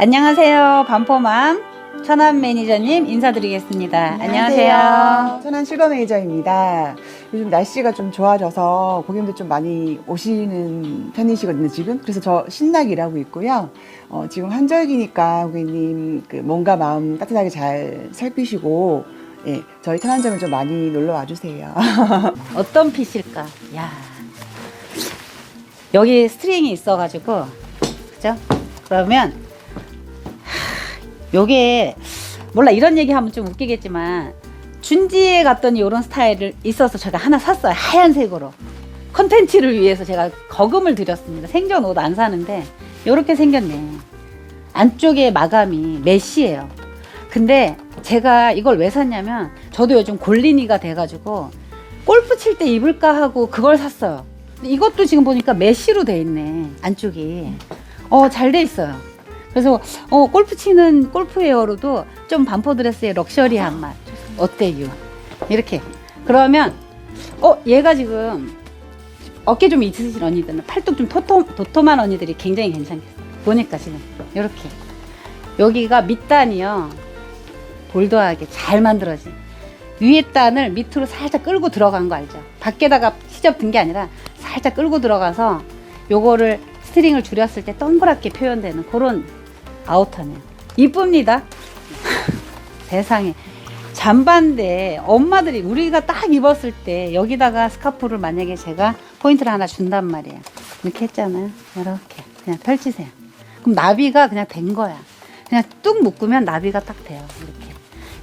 안녕하세요. 반포맘 천안 매니저님 인사드리겠습니다. 안녕하세요. 천안 실버 매니저입니다. 요즘 날씨가 좀 좋아져서 고객님들 좀 많이 오시는 편이시거든요, 지금. 그래서 저 신나게 일하고 있고요. 어, 지금 한절기니까 고객님 그 몸과 마음 따뜻하게 잘 살피시고, 예, 저희 천안점에 좀 많이 놀러 와주세요. 어떤 핏일까? 야 여기 스트링이 있어가지고 그죠? 그러면 하, 요게 몰라 이런 얘기 하면 좀 웃기겠지만 준지에 갔더니 이런 스타일을 있어서 제가 하나 샀어요 하얀색으로 컨텐츠를 위해서 제가 거금을 들였습니다 생전 옷 안 사는데 이렇게 생겼네 안쪽에 마감이 메쉬예요 근데 제가 이걸 왜 샀냐면 저도 요즘 골린이가 돼가지고 골프 칠 때 입을까 하고 그걸 샀어요. 이것도 지금 보니까 메쉬로 돼 있네 안쪽이. 어 잘 돼 있어요. 그래서 어 골프 치는 골프웨어로도 좀 반포 드레스의 럭셔리한 맛 어때요? 이렇게 그러면 어 얘가 지금 어깨 좀 있으신 언니들은 팔뚝 좀 토톰, 도톰한 언니들이 굉장히 괜찮겠어. 보니까 지금 이렇게 여기가 밑단이요 볼드하게 잘 만들어진 위에 단을 밑으로 살짝 끌고 들어간 거 알죠? 밖에다가 시접 든 게 아니라 살짝 끌고 들어가서 요거를 스트링을 줄였을 때 동그랗게 표현되는 그런 아우터네요. 이쁩니다. 세상에. 잠바인데 엄마들이 우리가 딱 입었을 때 여기다가 스카프를 만약에 제가 포인트를 하나 준단 말이에요. 이렇게 했잖아요. 이렇게 그냥 펼치세요. 그럼 나비가 그냥 된 거야. 그냥 뚝 묶으면 나비가 딱 돼요. 이렇게.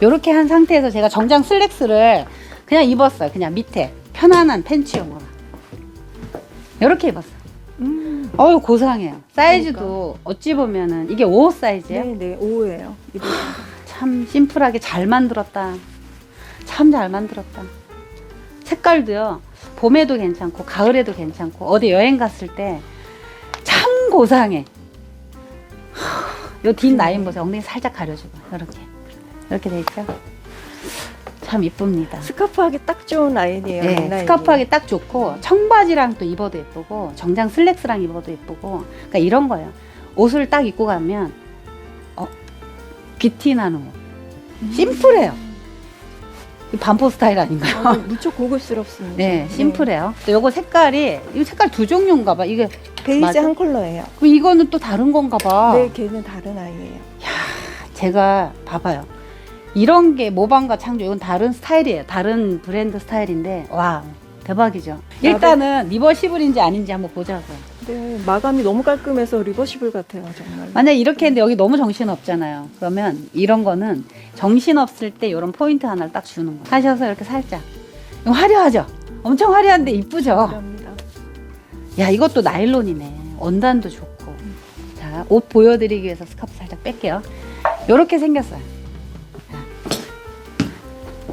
이렇게 한 상태에서 제가 정장 슬랙스를 그냥 입었어요. 그냥 밑에 편안한 팬츠용으로. 이렇게 입었어요. 음, 어유 고상해요. 사이즈도 어찌 보면은 이게 5 사이즈예요. 네, 네, 오후예요. 이거 참 심플하게 잘 만들었다. 참 잘 만들었다. 색깔도요. 봄에도 괜찮고 가을에도 괜찮고 어디 여행 갔을 때 참 고상해. 요 뒷 라인 보세요. 엉덩이 살짝 가려주고 이렇게 이렇게 돼 있죠. 참 이쁩니다. 스카프 하기 딱 좋은 라인이에요. 네, 라인이. 스카프하기 딱 좋고 청바지랑 또 입어도 예쁘고 정장 슬랙스랑 입어도 예쁘고 그러니까 이런 거예요. 옷을 딱 입고 가면 어 귀티 나는 옷. 심플해요. 이 반포 스타일 아닌가요? 아, 무척 고급스럽습니다. 네, 심플해요. 또 요거 색깔이 이 색깔 두 종류인가 봐. 이게 베이지 맞아. 한 컬러예요. 그럼 이거는 또 다른 건가 봐. 네, 걔는 다른 아이예요. 제가 봐봐요. 이런 게 모방과 창조 이건 다른 스타일이에요. 다른 브랜드 스타일인데 와 대박이죠. 일단은 리버시블인지 아닌지 한번 보자고요. 네, 마감이 너무 깔끔해서 리버시블 같아요, 정말. 만약 이렇게 했는데 여기 너무 정신 없잖아요. 그러면 이런 거는 정신 없을 때 이런 포인트 하나를 딱 주는 거. 하셔서 이렇게 살짝 이거 화려하죠. 엄청 화려한데 이쁘죠. 감사합니다. 야 이것도 나일론이네. 원단도 좋고. 자 옷 보여드리기 위해서 스카프 살짝 뺄게요. 이렇게 생겼어요.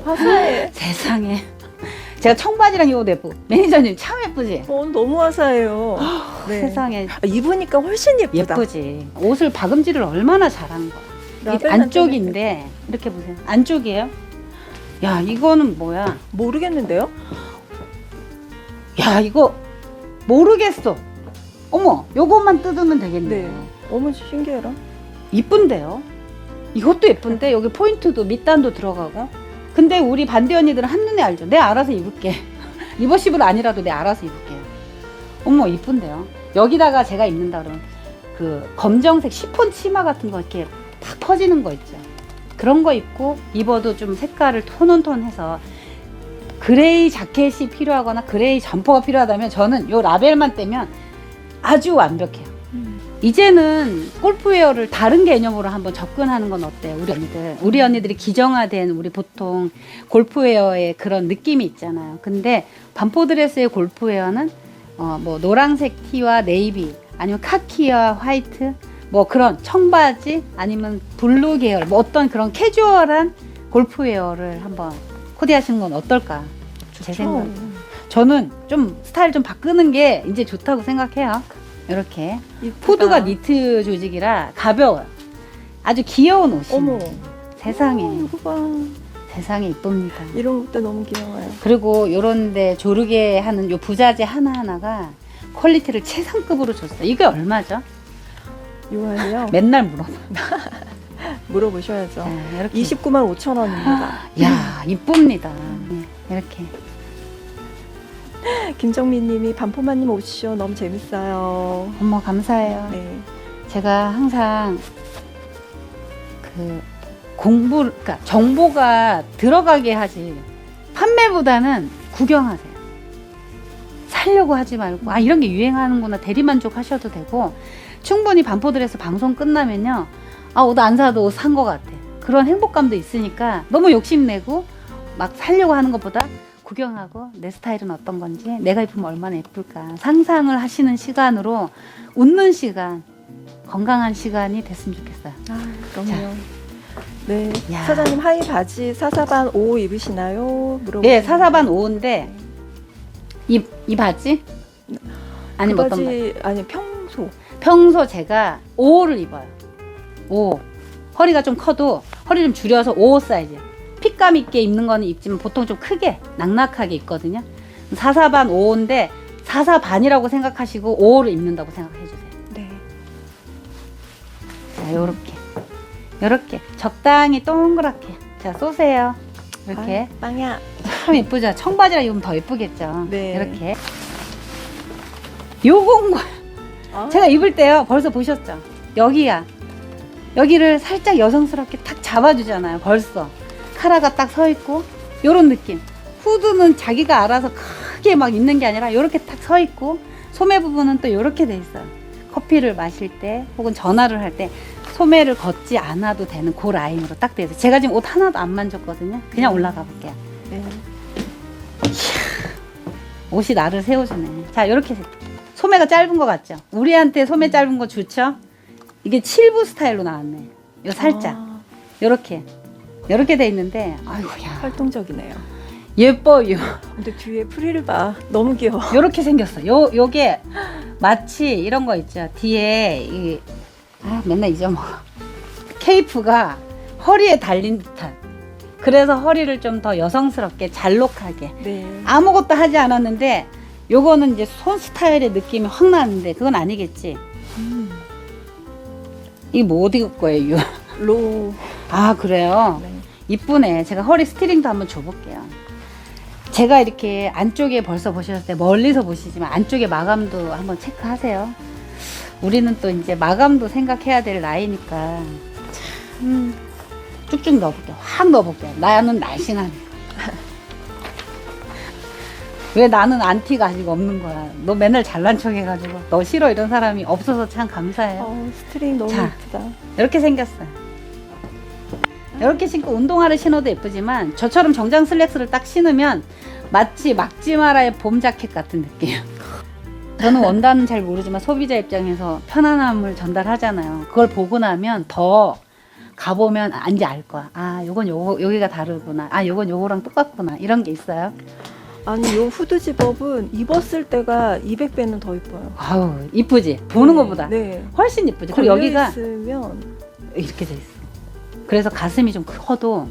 화사해. 세상에. 제가 청바지랑 입어도 예쁘고 매니저님 참 예쁘지. 어, 너무 화사해요. 네. 세상에 아, 입으니까 훨씬 예쁘다. 예쁘지. 옷을 박음질을 얼마나 거야. 이 라벨 안쪽인데 이렇게 보세요. 안쪽이에요. 야 이거는 뭐야? 모르겠는데요? 야 이거 모르겠어. 어머 요것만 뜯으면 되겠네. 네. 어머, 신기해라. 이쁜데요? 이것도 예쁜데 여기 포인트도 밑단도 들어가고. 근데 우리 반대 언니들은 한눈에 알죠. 내 알아서 입을게. 리버시블 아니라도 내 알아서 입을게요. 어머 이쁜데요. 여기다가 제가 입는다 그러면 그 검정색 시폰 치마 같은 거 이렇게 팍 퍼지는 거 있죠. 그런 거 입고 입어도 좀 색깔을 톤온톤해서 그레이 자켓이 필요하거나 그레이 점퍼가 필요하다면 저는 요 라벨만 떼면 아주 완벽해요. 이제는 골프웨어를 다른 개념으로 한번 접근하는 건 어때요, 우리 언니들? 우리 언니들이 기정화된 우리 보통 골프웨어의 그런 느낌이 있잖아요. 근데 반포드레스의 골프웨어는 어, 뭐 노란색 티와 네이비 아니면 카키와 화이트 뭐 그런 청바지 아니면 블루 계열 뭐 어떤 그런 캐주얼한 골프웨어를 한번 코디하시는 건 어떨까? 제 생각. 저는 좀 스타일 좀 바꾸는 게 이제 좋다고 생각해요. 이렇게. 후드가 니트 조직이라 가벼워요. 아주 귀여운 옷이에요. 어머. 세상에 어, 이거 봐. 세상에 이쁩니다. 이런 것도 너무 귀여워요. 그리고 요런데 조르게 하는 요 부자재 하나하나가 퀄리티를 최상급으로 줬어요. 이게 얼마죠? 요한이요? 맨날 물어봐. 물어보셔야죠. 자, 이렇게. 29만 5천 원입니다. 야, 이쁩니다. 네, 이렇게. 김정민 님이 반포마님 오시죠. 너무 재밌어요. 어머, 감사해요. 네. 제가 항상 그 공부, 그러니까 정보가 들어가게 하지 판매보다는 구경하세요. 살려고 하지 말고 아 이런 게 유행하는구나 대리만족 하셔도 되고 충분히 반포들에서 방송 끝나면요 아 옷 안 사도 옷 산 것 같아 그런 행복감도 있으니까 너무 욕심내고 막 살려고 하는 것보다 구경하고 내 스타일은 어떤 건지 내가 입으면 얼마나 예쁠까 상상을 하시는 시간으로 웃는 시간 건강한 시간이 됐으면 좋겠어요. 아, 그럼요. 네. 야. 사장님 하이 바지 사사반 5 입으시나요? 물어보. 예, 사사반 5인데 이, 이 바지? 아니 그뭐 어떤 바지? 바지 아니 평소. 평소 제가 5호를 입어요. 5. 허리가 좀 커도 허리 좀 줄여서 5호 사이즈. 핏감 있게 입는 거는 입지만 보통 좀 크게 낙낙하게 입거든요. 사사반 5호인데 사사반이라고 생각하시고 5호를 입는다고 생각해 주세요. 네. 자, 요렇게. 요렇게 적당히 동그랗게. 자, 쏘세요. 이렇게. 아, 빵야. 참 예쁘죠? 청바지랑 입으면 더 예쁘겠죠? 네. 이렇게. 요건 거 아, 제가 입을 때요 벌써 보셨죠? 여기야 여기를 살짝 여성스럽게 탁 잡아주잖아요 벌써 카라가 딱 서 있고 요런 느낌 후드는 자기가 알아서 크게 막 입는 게 아니라 요렇게 딱 서 있고 소매 부분은 또 요렇게 돼 있어요 커피를 마실 때 혹은 전화를 할 때 소매를 걷지 않아도 되는 그 라인으로 딱돼 있어요 제가 지금 옷 하나도 안 만졌거든요 그냥 올라가 볼게요 네. 옷이 나를 세워주네. 자, 이렇게 소매가 짧은 거 같죠? 우리한테 소매 짧은 거 좋죠? 이게 7부 스타일로 나왔네. 요 살짝. 아, 요렇게. 요렇게 돼 있는데, 아이고야. 활동적이네요. 예뻐요. 근데 뒤에 프릴 봐. 너무 귀여워. 요렇게 생겼어. 요, 요게 마치 이런 거 있죠. 뒤에 이, 아, 맨날 잊어먹어. 케이프가 허리에 달린 듯한. 그래서 허리를 좀 더 여성스럽게 잘록하게. 네. 아무것도 하지 않았는데 요거는 이제 손 스타일의 느낌이 확 나는데 그건 아니겠지. 음, 이게 뭐 어디 거예요? 로. 아 그래요. 네. 이쁘네. 제가 허리 스티링도 한번 줘볼게요. 제가 이렇게 안쪽에 벌써 보셨을 때 멀리서 보시지만 안쪽에 마감도 한번 체크하세요. 우리는 또 이제 마감도 생각해야 될 나이니까 참 쭉쭉 넣어볼게요. 확 넣어볼게요. 나는 날씬하니까. 왜 나는 안티가 아직 없는 거야? 너 맨날 잘난 척 해가지고 너 싫어 이런 사람이 없어서 참 감사해요. 어, 스트링 너무 자. 예쁘다. 이렇게 생겼어요. 이렇게 신고 운동화를 신어도 예쁘지만 저처럼 정장 슬랙스를 딱 신으면 마치 막지마라의 봄 자켓 같은 느낌. 저는 원단은 잘 모르지만 소비자 입장에서 편안함을 전달하잖아요. 그걸 보고 나면 더 가보면 이제 알 거야. 아, 요건 요 여기가 다르구나. 아, 요건 요거랑 똑같구나. 이런 게 있어요. 아니 요 후드 집업은 입었을 때가 200배는 더 이뻐요. 아우, 이쁘지? 보는 네, 것보다 네. 훨씬 이쁘지. 그리고 여기가 있으면 이렇게 돼 있어. 그래서 가슴이 좀 커도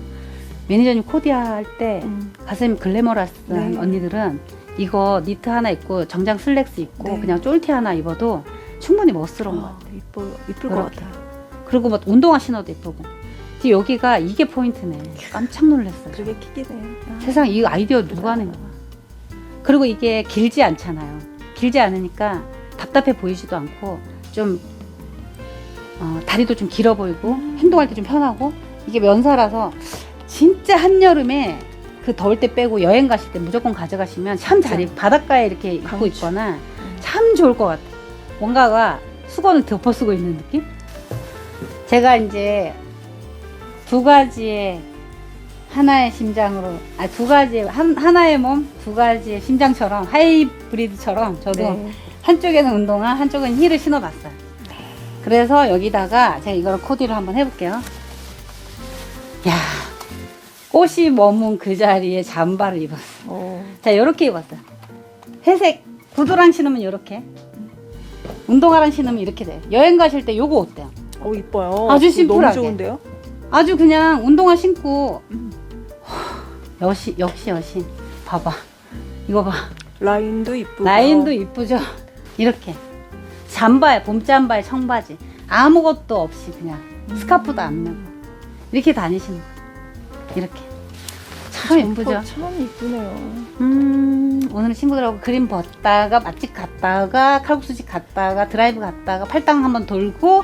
매니저님 코디아 할 때 음, 가슴 글래머러스한 네. 언니들은 이거 니트 하나 입고 정장 슬랙스 입고 네. 그냥 쫄티 하나 입어도 충분히 멋스러운 것 아, 같아. 이뻐 이쁠 것 그렇게. 같아요. 그리고 뭐 운동화 신어도 예쁘고. 여기가 이게 포인트네. 깜짝 놀랐어요. 그게 킥이네. 아, 세상 이 아이디어 누가 낸 거야? 그리고 이게 길지 않잖아요. 길지 않으니까 답답해 보이지도 않고 좀 어, 다리도 좀 길어 보이고 행동할 때 좀 편하고 이게 면사라서 진짜 한여름에 그 더울 때 빼고 여행 가실 때 무조건 가져가시면 참잘 입. 바닷가에 이렇게 입고 강추. 있거나 참 좋을 것 같아. 뭔가가 수건을 덮어 쓰고 있는 느낌? 제가 이제 두 가지의 하나의 심장으로 아 두 가지 한 하나의 몸 두 가지의 심장처럼 하이브리드처럼 저도 네. 한쪽에는 운동화 한쪽은 힐을 신어봤어요. 그래서 여기다가 제가 이걸 코디를 한번 해볼게요. 야 꽃이 머문 그 자리에 잠바를 입었어. 어, 자 이렇게 입었어요. 회색 구두랑 신으면 이렇게 운동화랑 신으면 이렇게 돼요. 여행 가실 때 요거 어때요? 어 이뻐요. 아주 너무 심플하게. 좋은데요? 아주 그냥 운동화 신고 음. 역시 역시 여신 봐봐 이거 봐 라인도 이쁘고. 라인도 이쁘죠 이렇게 잠바에 봄 잠바에 청바지 아무것도 없이 그냥 스카프도 안 메고 이렇게 다니시는 거예요. 이렇게 참 예쁘죠? 점퍼 참 이쁘네요. 음, 오늘 친구들하고 그림 벗다가 맛집 갔다가 칼국수집 갔다가 드라이브 갔다가 팔당 한번 돌고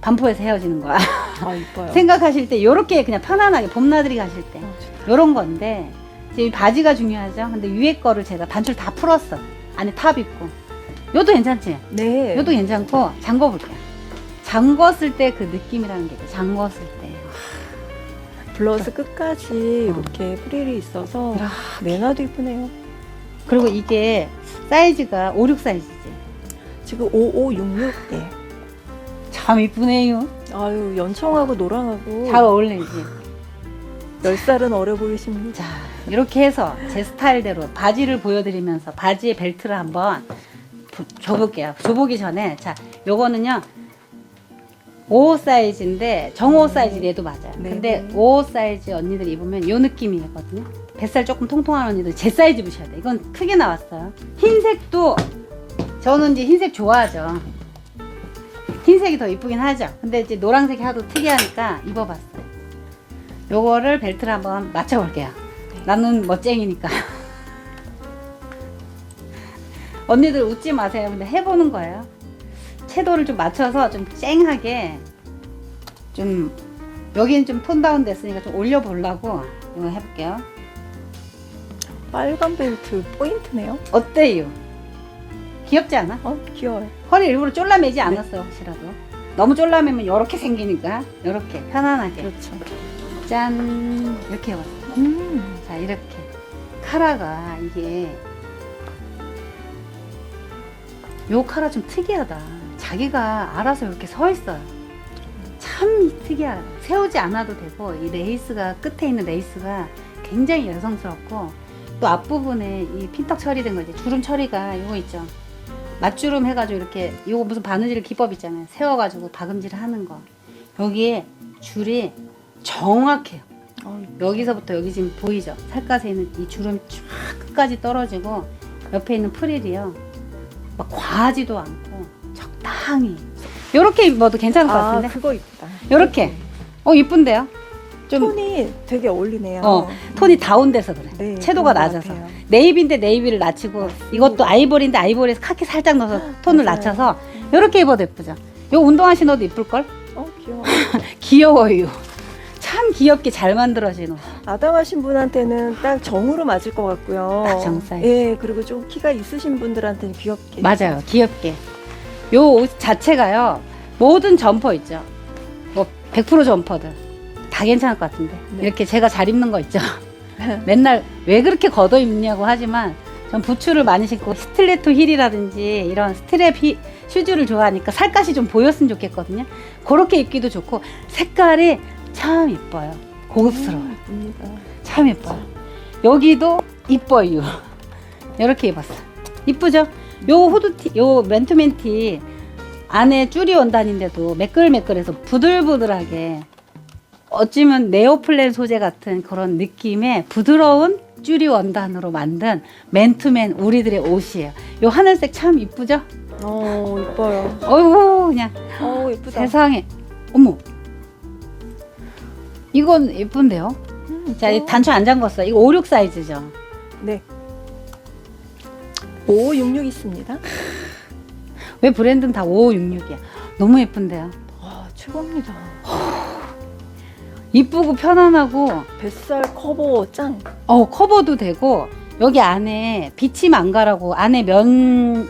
반포에서 헤어지는 거야. 아 이뻐요. 생각하실 때 요렇게 그냥 편안하게 봄나들이 가실 때 어, 좋다. 요런 건데 이제 이 바지가 중요하죠. 근데 위에 거를 제가 단추를 다 풀었어. 안에 탑 있고. 요도 괜찮지? 네. 요도 괜찮고 잠궈 볼게요. 잠궜을 때 그 느낌이라는 게 있어요. 잠궜을 때. 블러스 끝까지 이렇게 프릴이 있어서 이렇게. 내놔도 이쁘네요. 그리고 이게 사이즈가 5, 6 사이즈지. 지금 5566. 예. 참 이쁘네요. 아유 연청하고 노랑하고 잘 어울리지. 10살은 어려 보이십니다. 자, 이렇게 해서 제 스타일대로 바지를 보여드리면서 바지에 벨트를 한번 부- 줘볼게요. 줘보기 전에, 자, 요거는요, 5 사이즈인데, 정호 사이즈 얘도 맞아요. 네. 근데 5 사이즈 언니들이 입으면 요 느낌이거든요. 뱃살 조금 통통한 언니들 제 사이즈 입으셔야 돼. 이건 크게 나왔어요. 흰색도, 저는 이제 흰색 좋아하죠. 흰색이 더 이쁘긴 하죠. 근데 이제 노란색이 하도 특이하니까 입어봤어요. 요거를 벨트를 한번 맞춰볼게요. 나는 멋쟁이니까. 언니들 웃지 마세요. 근데 해보는 거예요. 채도를 좀 맞춰서 좀 쨍하게 좀 여기는 좀 톤 다운 됐으니까 좀 올려보려고 이거 해볼게요. 빨간 벨트 포인트네요. 어때요? 귀엽지 않아? 어 귀여워요. 허리 일부러 졸라매지 않았어 요, 혹시라도. 너무 졸라매면 이렇게 생기니까 이렇게 편안하게 그렇죠. 짠 이렇게 해봤어요. 음. 자 이렇게 카라가 이게 요 카라 좀 특이하다. 자기가 알아서 이렇게 서 있어요. 참 특이하다 세우지 않아도 되고 이 레이스가 끝에 있는 레이스가 굉장히 여성스럽고 또 앞부분에 이 핀떡 처리된 거 이제 주름 처리가 이거 있죠. 맞주름 해가지고 이렇게 이거 무슨 바느질 기법 있잖아요. 세워가지고 박음질 하는 거. 여기에 줄이 정확해요. 어, 여기서부터 여기 지금 보이죠? 살갗에 있는 이 주름이 쫙 끝까지 떨어지고 옆에 있는 프릴이요. 막 과하지도 않고 적당히. 요렇게 입어도 괜찮을 것 아 같은데? 그거 이쁘다. 요렇게. 어, 이쁜데요? 좀 톤이 되게 어울리네요. 어, 톤이 다운돼서 그래. 네, 채도가 그런 것 낮아서. 같아요. 네이비인데 네이비를 낮추고 이것도 아이보리인데 아이보리에서 카키 살짝 넣어서 톤을 맞아요. 낮춰서 요렇게 입어도 예쁘죠? 요 운동화 신어도 이쁠 걸? 어 귀여워. 귀여워요. 참 귀엽게 잘 만들어진 옷. 아담하신 분한테는 딱 정으로 맞을 것 같고요. 딱 정 사이즈. 예, 그리고 좀 키가 있으신 분들한테는 귀엽게. 맞아요. 귀엽게. 요 옷 자체가요. 모든 점퍼 있죠. 뭐 100% 점퍼들 다 괜찮을 것 같은데. 네. 이렇게 제가 잘 입는 거 있죠. 맨날 왜 그렇게 걷어 입냐고 하지만 전 부츠를 많이 신고 스틸레토 힐이라든지 이런 스트랩 히, 슈즈를 좋아하니까 살갗이 좀 보였으면 좋겠거든요. 그렇게 입기도 좋고 색깔이 참 예뻐요. 고급스러워요. 입니다. 참 예뻐요. 여기도 이뻐요. 이렇게 입었어. 이쁘죠? 요 후드티, 요 맨투맨티 안에 줄이 원단인데도 매끌매끌해서 부들부들하게 어찌면 네오플랜 소재 같은 그런 느낌의 부드러운 쭈리 원단으로 만든 맨투맨 우리들의 옷이에요. 요 하늘색 참 이쁘죠? 어, 이뻐요. 어이구 그냥 어, 예쁘다. 세상에 어머 이건 예쁜데요? 음, 자, 이. 단추 안 잠궜어. 이거 5, 6 사이즈죠. 네. 5566 있습니다. 왜 브랜드는 다 5, 6, 6이야? 너무 예쁜데요. 와, 최고입니다. 이쁘고 편안하고 뱃살 커버 짱. 어 커버도 되고 여기 안에 비침 안 가라고 안에 면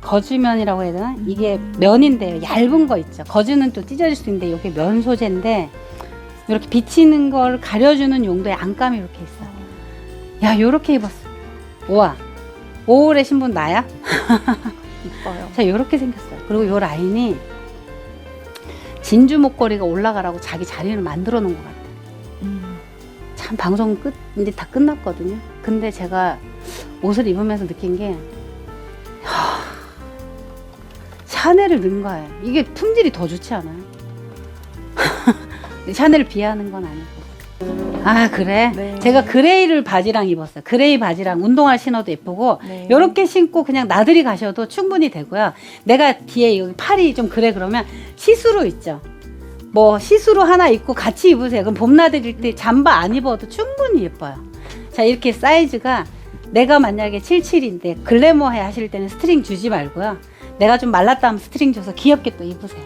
거즈면이라고 해야 되나? 이게 음. 면인데요. 얇은 거 있죠. 거즈는 또 찢어질 수 있는데 이게 면 소재인데 이렇게 비치는 걸 가려주는 용도의 안감이 이렇게 있어. 야, 요렇게 입었어. 우와. 5월에 신분 나야? 이뻐요. 자, 요렇게 생겼어요. 그리고 요 라인이 진주 목걸이가 올라가라고 자기 자리를 만들어 놓은 것 같아요. 음. 참 방송 끝 이제 다 끝났거든요. 근데 제가 옷을 입으면서 느낀 게 하, 샤넬을 넣은 거예요. 이게 품질이 더 좋지 않아요? 샤넬을 비하하는 건 아니고 아 그래? 네. 제가 그레이를 바지랑 입었어요. 그레이 바지랑 운동화 신어도 예쁘고 네. 이렇게 신고 그냥 나들이 가셔도 충분히 되고요. 내가 뒤에 여기 팔이 좀 그래 그러면 시스루 있죠. 뭐 시스루 하나 입고 같이 입으세요. 그럼 봄 나들일 때 잠바 안 입어도 충분히 예뻐요. 자 이렇게 사이즈가 내가 만약에 77인데 글래머해 하실 때는 스트링 주지 말고요. 내가 좀 말랐다 하면 스트링 줘서 귀엽게 또 입으세요.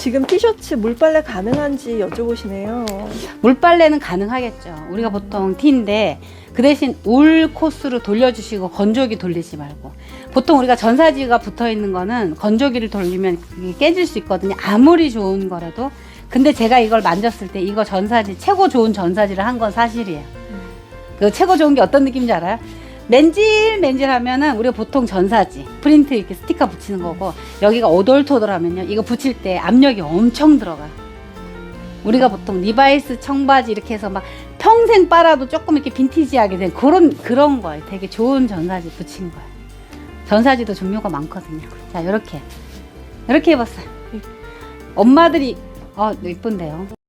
지금 티셔츠 물빨래 가능한지 여쭤보시네요. 물빨래는 가능하겠죠. 우리가 보통 티인데 그 대신 울 코스로 돌려주시고 건조기 돌리지 말고 보통 우리가 전사지가 붙어 있는 거는 건조기를 돌리면 그게 깨질 수 있거든요. 아무리 좋은 거라도 근데 제가 이걸 만졌을 때 이거 전사지 최고 좋은 전사지를 한 건 사실이에요. 그 최고 좋은 게 어떤 느낌인지 알아요? 맨질 맨질 하면은 우리가 보통 전사지 프린트 이렇게 스티커 붙이는 거고 여기가 오돌토돌하면요 이거 붙일 때 압력이 엄청 들어가요. 우리가 보통 리바이스 청바지 이렇게 해서 막 평생 빨아도 조금 이렇게 빈티지하게 된 그런 그런 거예요. 되게 좋은 전사지 붙인 거예요. 전사지도 종류가 많거든요. 자 이렇게 이렇게 해봤어요. 엄마들이 어 이쁜데요.